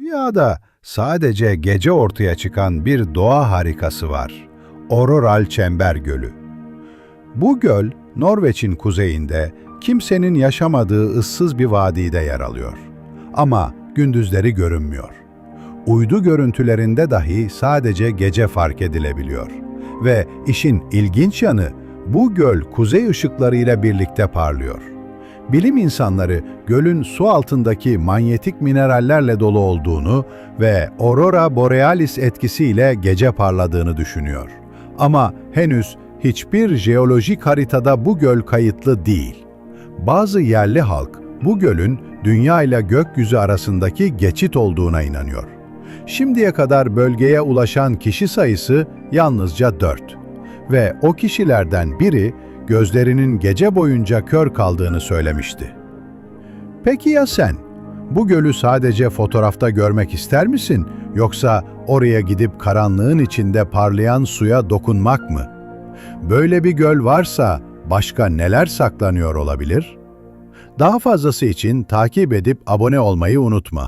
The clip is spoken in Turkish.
Dünyada sadece gece ortaya çıkan bir doğa harikası var. Auroral Çember Gölü. Bu göl, Norveç'in kuzeyinde, kimsenin yaşamadığı ıssız bir vadide yer alıyor. Ama gündüzleri görünmüyor. Uydu görüntülerinde dahi sadece gece fark edilebiliyor. Ve işin ilginç yanı, bu göl kuzey ışıklarıyla birlikte parlıyor. Bilim insanları gölün su altındaki manyetik minerallerle dolu olduğunu ve aurora borealis etkisiyle gece parladığını düşünüyor. Ama henüz hiçbir jeolojik haritada bu göl kayıtlı değil. Bazı yerli halk bu gölün dünya ile gökyüzü arasındaki geçit olduğuna inanıyor. Şimdiye kadar bölgeye ulaşan kişi sayısı yalnızca 4 ve o kişilerden biri gözlerinin gece boyunca kör kaldığını söylemişti. Peki ya sen? Bu gölü sadece fotoğrafta görmek ister misin yoksa oraya gidip karanlığın içinde parlayan suya dokunmak mı? Böyle bir göl varsa başka neler saklanıyor olabilir? Daha fazlası için takip edip abone olmayı unutma.